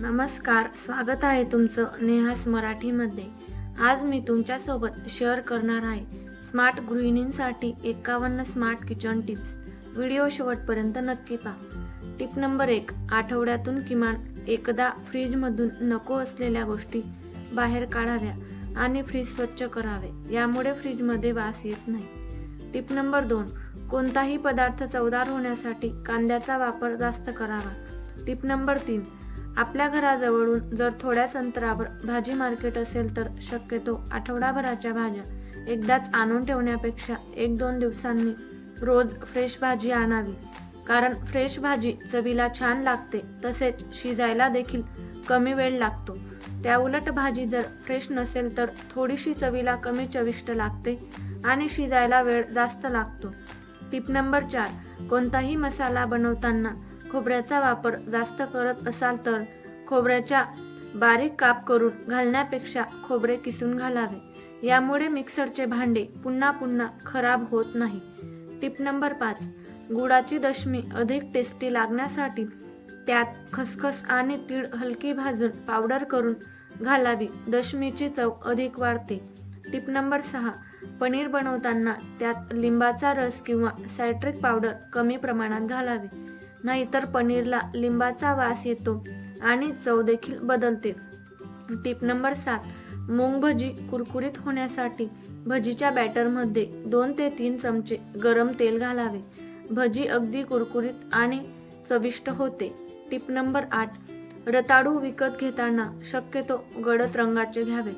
नमस्कार स्वागत आहे तुमचं नेहास मराठीमध्ये. आज मी तुमच्यासोबत शेअर करणार आहे स्मार्ट गृहिणींसाठी एकावन्न स्मार्ट किचन टिप्स व्हिडिओ शेवटपर्यंत नक्की पहा. टिप नंबर एक आठवड्यातून किमान एकदा फ्रीजमधून नको असलेल्या गोष्टी बाहेर काढाव्या आणि फ्रीज स्वच्छ करावे. यामुळे फ्रीजमध्ये वास येत नाही. टिप नंबर दोन कोणताही पदार्थ चवदार होण्यासाठी कांद्याचा वापर जास्त करावा. टिप नंबर तीन आपल्या घराजवळून जर थोड्याच अंतरावर भाजी मार्केट असेल तर शक्यतो आठवडाभराच्या भाज्या एकदाच आणून ठेवण्यापेक्षा एक दोन दिवसांनी रोज फ्रेश भाजी आणावी. कारण फ्रेश भाजी चवीला छान लागते तसेच शिजायला देखील कमी वेळ लागतो. त्याउलट भाजी जर फ्रेश नसेल तर थोडीशी चवीला कमी चविष्ट लागते आणि शिजायला वेळ जास्त लागतो. टिप नंबर चार कोणताही मसाला बनवताना खोबऱ्याचा वापर जास्त करत असाल तर खोबऱ्याच्या बारीक काप करून घालण्यापेक्षा खोबरे किसून घालावे. यामुळे मिक्सरचे भांडे पुन्हा पुन्हा खराब होत नाही. टिप नंबर पाच. गुळाची दशमी अधिक टेस्टी लागण्यासाठी त्यात खसखस आणि तीळ हलकी भाजून पावडर करून घालावी. दशमीची चव अधिक वाढते. टिप नंबर सहा. पनीर बनवताना त्यात लिंबाचा रस किंवा सायट्रिक पावडर कमी प्रमाणात घालावी. नाहीतर पनीरला लिंबाचा वास येतो आणि चव देखील बदलते. टिप नंबर सात मूंग भजी कुरकुरीत होण्यासाठी भजीच्या बॅटरमध्ये दोन ते तीन चमचे गरम तेल घालावे. भजी अगदी कुरकुरीत आणि चविष्ट होते. टिप नंबर आठ रताळू विकत घेताना शक्यतो गडद रंगाचे घ्यावे.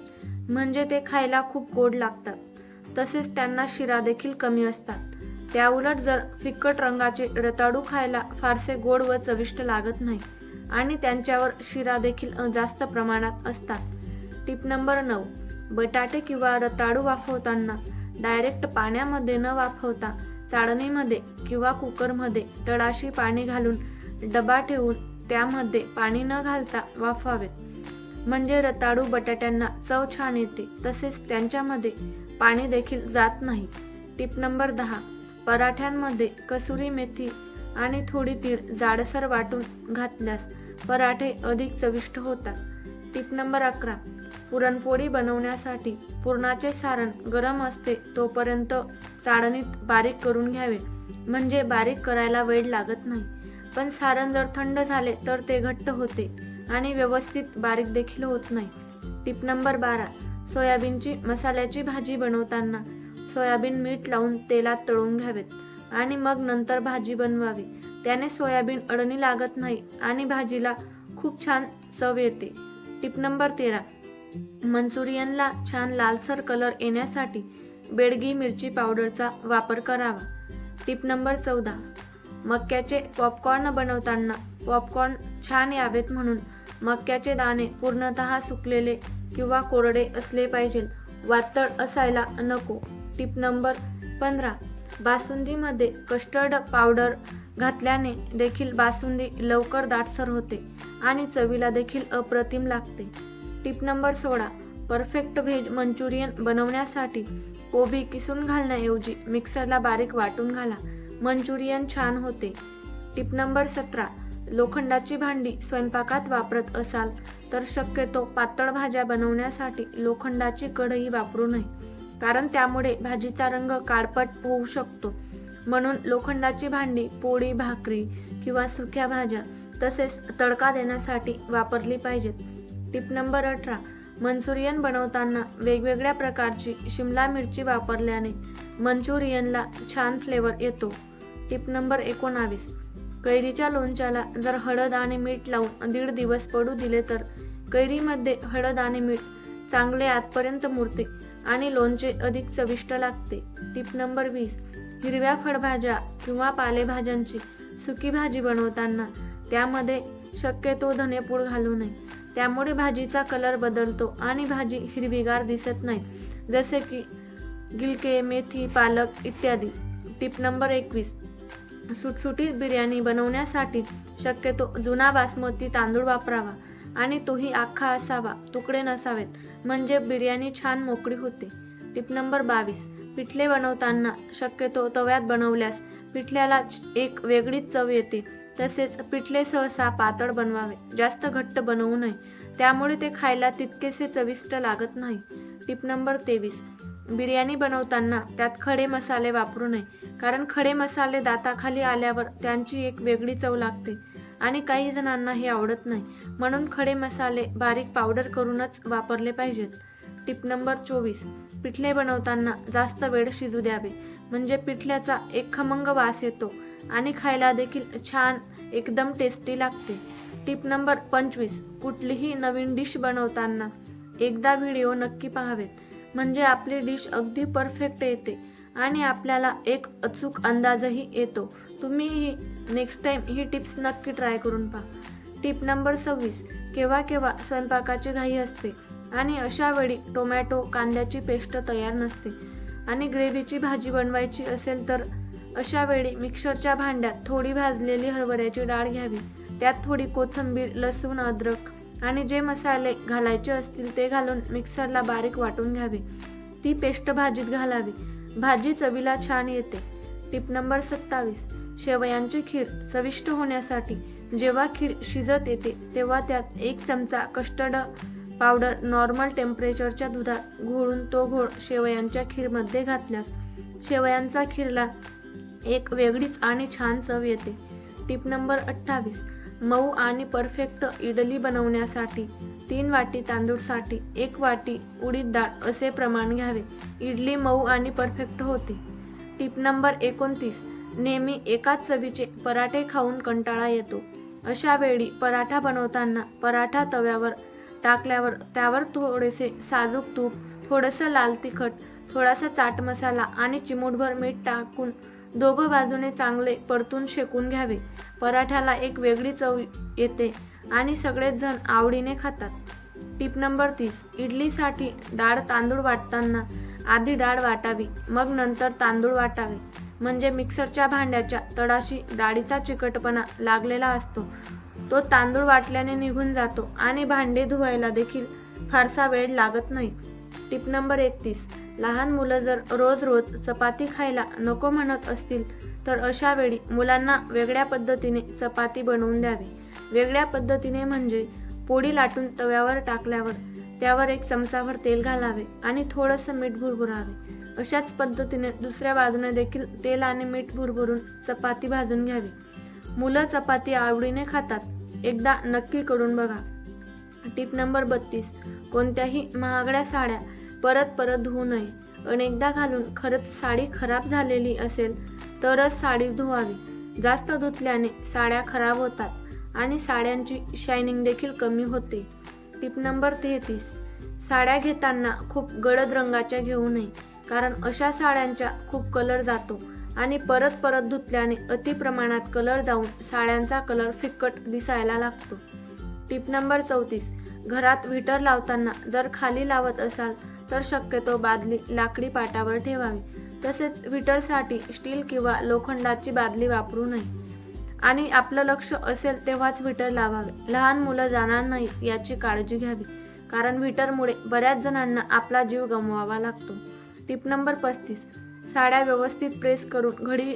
म्हणजे ते खायला खूप गोड लागतात. तसेच त्यांना शिरा देखील कमी असतात. त्याउलट जर फिक्कट रंगाचे रताळू खायला फारसे गोड व चविष्ट लागत नाही आणि त्यांच्यावर शिरा देखील जास्त प्रमाणात असतात. टिप नंबर नऊ. बटाटे किंवा रताळू वाफवताना डायरेक्ट पाण्यामध्ये न वाफवता चाळणीमध्ये किंवा कुकरमध्ये तळाशी पाणी घालून डबा ठेवून त्यामध्ये पाणी न घालता वाफावेत म्हणजे रताळू बटाट्यांना चव छान येते तसेच त्यांच्यामध्ये पाणी देखील जात नाही. टिप नंबर दहा. पराठ्यांमध्ये कसुरी मेथी आणि थोडी तीळ जाडसर वाटून घातल्यास पराठे अधिक चविष्ट होतात. टिप नंबर अकरा. पुरणपोळी बनवण्यासाठी पुरणाचे सारण गरम असते तोपर्यंत चाळणीत बारीक करून घ्यावे. म्हणजे बारीक करायला वेळ लागत नाही. पण सारण जर थंड झाले तर ते घट्ट होते आणि व्यवस्थित बारीक देखील होत नाही. टिप नंबर बारा. सोयाबीनची मसाल्याची भाजी बनवताना सोयाबीन मीठ लावून तेलात तळून घ्यावेत आणि मग नंतर भाजी बनवावी. त्याने सोयाबीन अडणी लागत नाही आणि भाजीला खूप छान चव येते. टिप नंबर तेरा. मंचुरियनला छान लालसर कलर येण्यासाठी बेडगी मिरची पावडरचा वापर करावा. टिप नंबर चौदा. मक्याचे पॉपकॉर्न बनवताना पॉपकॉर्न छान यावेत म्हणून मक्याचे दाणे पूर्णतः सुकलेले किंवा कोरडे असले पाहिजे वातळ असायला नको. टिप नंबर पंधरा. बासुंदीमध्ये कस्टर्ड पावडर घातल्याने देखील बासुंदी लवकर दाटसर होते आणि चवीला देखील अप्रतिम लागते. टिप नंबर सोळा. परफेक्ट व्हेज मंचुरियन बनवण्यासाठी कोबी किसून घालण्याऐवजी मिक्सरला बारीक वाटून घाला. मंचुरियन छान होते. टिप नंबर सतरा. लोखंडाची भांडी स्वयंपाकात वापरत असाल तर शक्यतो पातळ भाज्या बनवण्यासाठी लोखंडाची कढई वापरू नये. कारण त्यामुळे भाजीचा रंग काळपट होऊ शकतो. म्हणून लोखंडाची भांडी पोळी भाकरी किंवा सुक्या भाज्या तसेच तडका देण्यासाठी वापरली पाहिजेत. टिप नंबर अठरा. मंचुरियन बनवताना वेगवेगळ्या प्रकारची शिमला मिरची वापरल्याने मंचुरियनला छान फ्लेवर येतो. टिप नंबर एकोणावीस. कैरीच्या लोणच्याला जर हळद आणि मीठ लावून दीड दिवस पडू दिले तर कैरीमध्ये हळद आणि मीठ चांगले आतपर्यंत मुरते. आणि लोणचे अधिक चविष्ट लागते. टिप नंबर वीस. हिरव्या फळभाज्या किंवा पालेभाज्यांची सुकी भाजी बनवताना त्यामध्ये शक्यतो धनेपूड घालू नये. त्यामुळे भाजीचा कलर बदलतो आणि भाजी हिरवीगार दिसत नाही. जसे की गिलके मेथी पालक इत्यादी. टिप नंबर एकवीस. सुटसुटीत बिर्याणी बनवण्यासाठी शक्यतो जुना बासमती तांदूळ वापरावा. आणि तोही आखा असावा तुकडे नसावेत. म्हणजे बिर्याणी छान मोकळी होते. टिप नंबर बावीस. पिठले बनवताना शक्यतो तव्यात बनवल्यास पिठल्याला एक वेगळीच चव येते. तसेच पिठले सहसा पातळ बनवावे जास्त घट्ट बनवू नये. त्यामुळे ते खायला तितकेसे चविष्ट लागत नाही. टिप नंबर तेवीस. बिर्याणी बनवताना त्यात खडे मसाले वापरू नये कारण खडे मसाले दाताखाली आल्यावर त्यांची एक वेगळी चव लागते. आणि काही जणांना हे आवडत नाही. म्हणून खडे मसाले बारीक पावडर करूनच वापरले पाहिजेत. टिप नंबर चोवीस. पिठले बनवताना जास्त वेळ शिजू द्यावे. म्हणजे पिठल्याचा एक खमंग वास येतो आणि खायला देखील छान एकदम टेस्टी लागते. टिप नंबर पंचवीस. कुठलीही नवीन डिश बनवताना एकदा व्हिडिओ नक्की पाहावेत. म्हणजे आपली डिश अगदी परफेक्ट येते. आणि आपल्याला एक अचूक अंदाजही येतो. तुम्हीही नेक्स्ट टाईम ही टिप्स नक्की ट्राय करून पहा. टिप नंबर सव्वीस केव्हा केव्हा स्वयंपाकाची घाई असते आणि अशा वेळी टोमॅटो कांद्याची पेस्ट तयार नसते आणि ग्रेव्हीची भाजी बनवायची असेल तर अशा वेळी मिक्सरच्या भांड्यात थोडी भाजलेली हरभऱ्याची डाळ घ्यावी. त्यात थोडी कोथिंबीर लसूण अद्रक आणि जे मसाले घालायचे असतील ते घालून मिक्सरला बारीक वाटून घ्यावे. ती पेस्ट भाजीत घालावी. भाजी चवीला छान येते. टिप नंबर सत्तावीस. शेवयांची खीर चविष्ट होण्यासाठी जेव्हा खीर शिजत येते तेव्हा त्यात एक चमचा कस्टर्ड पावडर नॉर्मल टेम्परेचरच्या दुधात घोळून तो घोळ शेवयांच्या खीरमध्ये घातल्यास शेवयांचा खीरला एक वेगळीच आणि छान चव येते. टिप नंबर अठ्ठावीस. मऊ आणि परफेक्ट इडली बनवण्यासाठी तीन वाटी तांदूळसाठी एक वाटी उडीद डाळ असे प्रमाण घ्यावे. इडली मऊ आणि परफेक्ट होते. टिप नंबर एकोणतीस. नेहमी एकाच चवीचे पराठे खाऊन कंटाळा येतो. अशा वेळी पराठा बनवताना पराठा तव्यावर टाकल्यावर त्यावर थोडेसे साजूक तूप थोडंसं लाल तिखट थोडासा चाट मसाला आणि चिमूटभर मीठ टाकून दोघं बाजूने चांगले परतून शेकून घ्यावे. पराठ्याला एक वेगळी चव येते आणि सगळेच जण आवडीने खातात. टिप नंबर तीस. इडलीसाठी डाळ तांदूळ वाटताना आधी डाळ वाटावी मग नंतर तांदूळ वाटावे. म्हणजे मिक्सरच्या भांड्याच्या तळाशी डाळीचा चिकटपणा लागलेला असतो. तो तांदूळ वाटल्याने निघून जातो आणि भांडे धुवायला देखील फारसा वेळ लागत नाही. टिप नंबर एकतीस. लहान मुलं जर रोज रोज चपाती खायला नको म्हणत असतील तर अशा वेळी मुलांना वेगळ्या पद्धतीने चपाती बनवून द्यावी. वेगळ्या पद्धतीने म्हणजे पोळी लाटून तव्यावर टाकल्यावर त्यावर एक चमचाभर तेल घालावे आणि थोडंसं मीठ भुरभुरावे. अशाच पद्धतीने दुसऱ्या बाजूने देखील तेल आणि मीठ भुरभुरून चपाती भाजून घ्यावी. मुलं चपाती आवडीने खातात. एकदा नक्की करून बघा. टिप नंबर बत्तीस. कोणत्याही महागड्या साड्या परत परत धुवू नये. अनेकदा घालून खरंच साडी खराब झालेली असेल तरच साडी धुवावी. जास्त धुतल्याने साड्या खराब होतात आणि साड्यांची शायनिंग देखील कमी होते. टिप नंबर तेहतीस. साड्या घेताना खूप गडद रंगाच्या घेऊ नये कारण अशा साड्यांचा खूप कलर जातो आणि परत परत धुतल्याने अति प्रमाणात कलर जाऊन साड्यांचा कलर फिक्कट दिसायला लागतो. टिप नंबर चौतीस. घरात व्हिटर लावताना जर खाली लावत असाल तर शक्यतो बादली लाकडी पाटावर ठेवावी. तसेच विटरसाठी स्टील किंवा लोखंडाची बादली वापरू नये. आणि आपलं लक्ष असेल तेव्हाच विटर लावावे. लहान मुलं जाणार नाहीत याची काळजी घ्यावी. कारण विटरमुळे बऱ्याच जणांना आपला जीव गमवावा लागतो. टिप नंबर पस्तीस. साड्या व्यवस्थित प्रेस करून घडी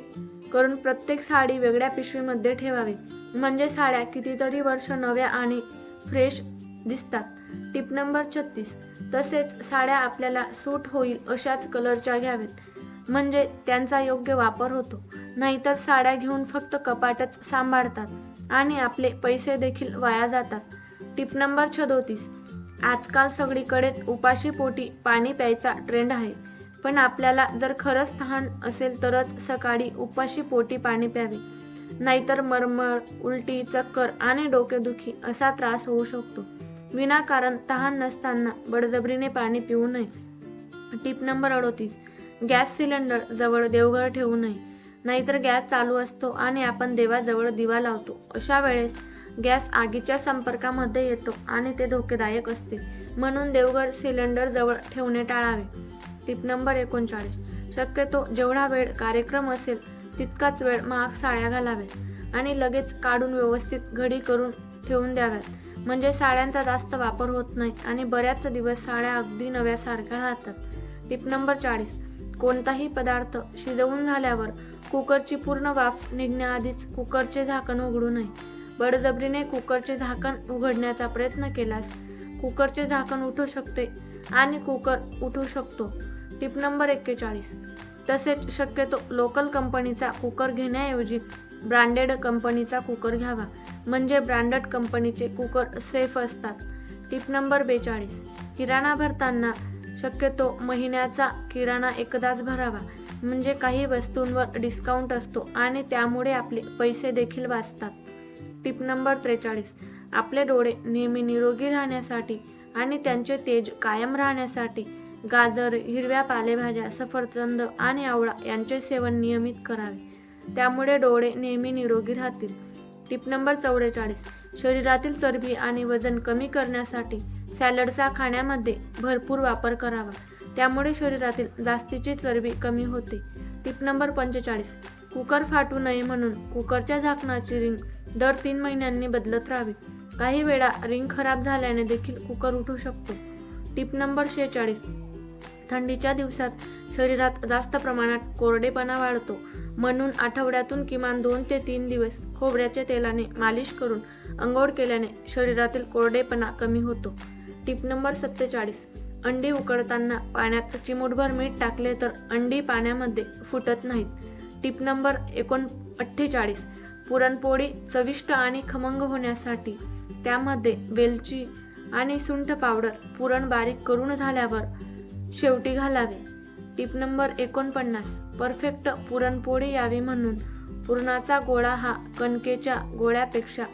करून प्रत्येक साडी वेगळ्या पिशवीमध्ये ठेवावी. म्हणजे साड्या कितीतरी वर्ष नव्या आणि फ्रेश दिसतात. टिप नंबर छत्तीस. तसेच साड्या आपल्याला सूट होईल अशाच कलरच्या घ्यावेत. म्हणजे त्यांचा योग्य वापर होतो. नाहीतर साड्या घेऊन फक्त कपाटच सांभाळतात आणि आपले पैसे देखील वाया जातात. टिप नंबर छदोतीस. आजकाल सगळीकडेच उपाशी पोटी पाणी प्यायचा ट्रेंड आहे. पण आपल्याला जर खरंच तहान असेल तरच सकाळी उपाशी पोटी पाणी प्यावे. नाहीतर मरमळ उलटी चक्कर आणि डोकेदुखी असा त्रास होऊ शकतो. विनाकारण तहान नसताना बळजबरीने पाणी पिऊ नये. टिप नंबर अडोतीस. गॅस सिलेंडर जवळ देवघर ठेवू नये. नाहीतर गॅस चालू असतो आणि आपण देवाजवळ दिवा लावतो. अशा वेळेस गॅस आगीच्या संपर्कामध्ये येतो आणि ते धोकेदायक असते. म्हणून देवघर सिलेंडर जवळ ठेवणे टाळावे. टिप नंबर एकोणचाळीस. शक्यतो जेवढा वेळ कार्यक्रम असेल तितकाच वेळ महाग साड्या घालाव्या आणि लगेच काढून व्यवस्थित घडी करून ठेवून द्याव्यात. म्हणजे साड्यांचा जास्त वापर होत नाही आणि बऱ्याच दिवस साड्या अगदी नव्यासारख्या राहतात. टिप नंबर चाळीस. कोणताही पदार्थ शिजवून झाल्यावर कुकरची पूर्ण वाफ निघण्याआधीच कुकरचे झाकण उघडू नये. बडजबरीने कुकरचे झाकण उघडण्याचा प्रयत्न केल्यास कुकरचे झाकण उठू शकते आणि कुकर उठू शकतो. टिप नंबर एक्केचाळीस. तसेच शक्यतो लोकल कंपनीचा कुकर घेण्याऐवजी ब्रँडेड कंपनीचा कुकर घ्यावा. म्हणजे ब्रँडेड कंपनीचे कुकर सेफ असतात. टिप नंबर बेचाळीस. किराणा भरताना शक्यतो महिन्याचा किराणा एकदाच भरावा. म्हणजे काही वस्तूंवर डिस्काउंट असतो आणि त्यामुळे आपले पैसे देखील वाचतात. टिप नंबर त्रेचाळीस. आपले डोळे नेहमी निरोगी राहण्यासाठी आणि त्यांचे तेज कायम राहण्यासाठी गाजर हिरव्या पालेभाज्या सफरचंद आणि आवळा यांचे सेवन नियमित करावे. त्यामुळे डोळे नेहमी निरोगी राहतील. टिप नंबर चौवेचाळीस. शरीरातील चरबी आणि वजन कमी करण्यासाठी सॅलडचा खाण्यामध्ये भरपूर वापर करावा. त्यामुळे शरीरातील जास्तीची चरबी कमी होते. टिप नंबर पंचेचाळीस. कुकर फाटू नये म्हणून कुकरच्या झाकणाची रिंग दर तीन महिन्यांनी बदलत राहावी. काही वेळा रिंग खराब झाल्याने देखील कुकर उठू शकतो. टिप नंबर शेहेचाळीस थंडीच्या दिवसात शरीरात जास्त प्रमाणात कोरडेपणा वाढतो. म्हणून आठवड्यातून किमान दोन ते तीन दिवस खोबऱ्याच्या तेलाने मालिश करून अंघोळ केल्याने शरीरातील कोरडेपणा कमी होतो. टिप नंबर सत्तेचाळीस. अंडी उकळताना पाण्यात चिमूटभर मीठ टाकले तर अंडी पाण्यामध्ये फुटत नाहीत. टिप नंबर एकोण अठ्ठेचाळीस. पुरणपोळी चविष्ट आणि खमंग होण्यासाठी त्यामध्ये वेलची आणि सुंठ पावडर पुरण बारीक करून झाल्यावर शेवटी घालावे. टिप नंबर एकोणपन्नास. परफेक्ट पुरणपोळी यावी म्हणून. पुरणाचा गोळा हा कणकेच्या गोळ्यापेक्षा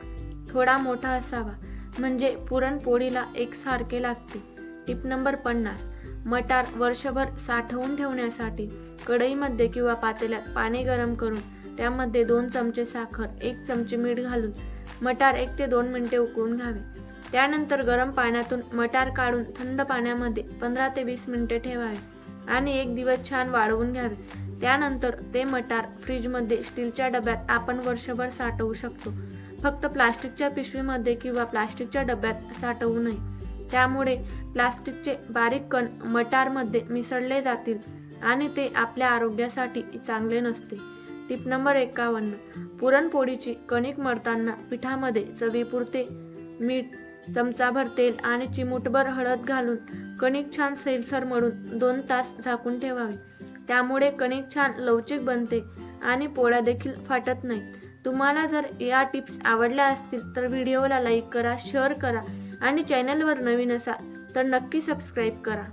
थोडा मोठा असावा. म्हणजे पुरणपोळीला एकसारखे लागते. टिप नंबर पन्नास. मटार वर्षभर साठवून ठेवण्यासाठी कढईमध्ये किंवा पातेल्यात पाणी गरम करून त्यामध्ये दोन चमचे साखर एक चमचे मीठ घालून मटार एक ते दोन मिनिटे उकळून घ्यावे. त्यानंतर गरम पाण्यातून मटार काढून थंड पाण्यामध्ये पंधरा ते वीस मिनिटे ठेवावे आणि एक दिवस छान वाळवून घ्यावे. त्यानंतर ते मटार फ्रीजमध्ये स्टीलच्या डब्यात आपण वर्षभर साठवू शकतो. फक्त प्लास्टिकच्या पिशवीमध्ये किंवा प्लास्टिकच्या डब्यात साठवू नये. त्यामुळे प्लास्टिकचे बारीक कण मटारमध्ये मिसळले जातील आणि ते आपल्या आरोग्यासाठी चांगले नसते. टिप नंबर एकावन्न. पुरणपोळीची कणिक मळताना पिठामध्ये चवीपुरते मीठ चमचाभर तेल आणि चिमूटभर हळद घालून कणिक छान सैलसर मळून दोन तास झाकून ठेवावे. त्यामुळे कणिक छान लवचिक बनते आणि पोळ्या देखील फाटत नाही तुम्हाला जर या टिप्स आवडल्या असतील तर व्हिडिओला लाईक करा शेअर करा आणि चॅनलवर नवीन असाल तर नक्की सबस्क्राईब करा.